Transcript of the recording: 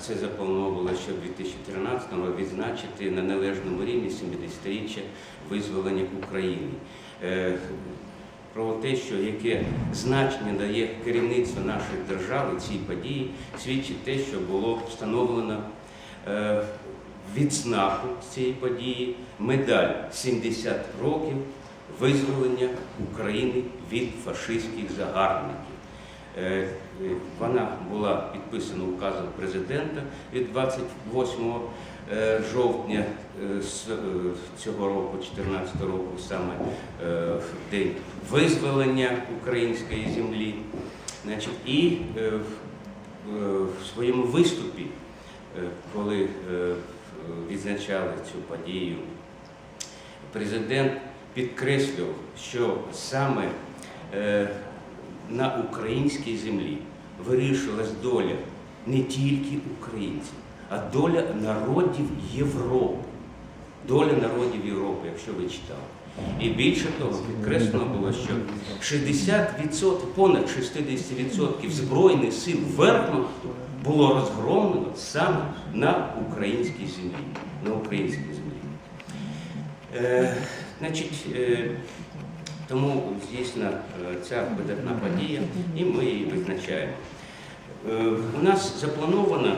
Це заплановано ще в 2013-му відзначити на належному рівні 70-річчя визволення України. Е, Про те, що яке значення дає керівництво нашої держави цій події, свідчить те, що було встановлено е, відзнаку цієї події, медаль 70 років визволення України від фашистських загарбників. Е, е, Вона була підписана указом президента від 28 е, жовтня цього року, 14 року, саме в день визволення української землі. І в- своєму виступі, коли відзначали цю подію, президент підкреслював, що саме на українській землі вирішилась доля не тільки українців, а доля народів Європи. Доля народів Європи, якщо ви читали. І більше того, підкреслено було, що 60%, понад 60% збройних сил Вермахту було розгромлено саме на українській землі. На українській землі. Е, значить, е, тому здійснена е, ця видатна подія, і ми її визначаємо. Е, у нас заплановано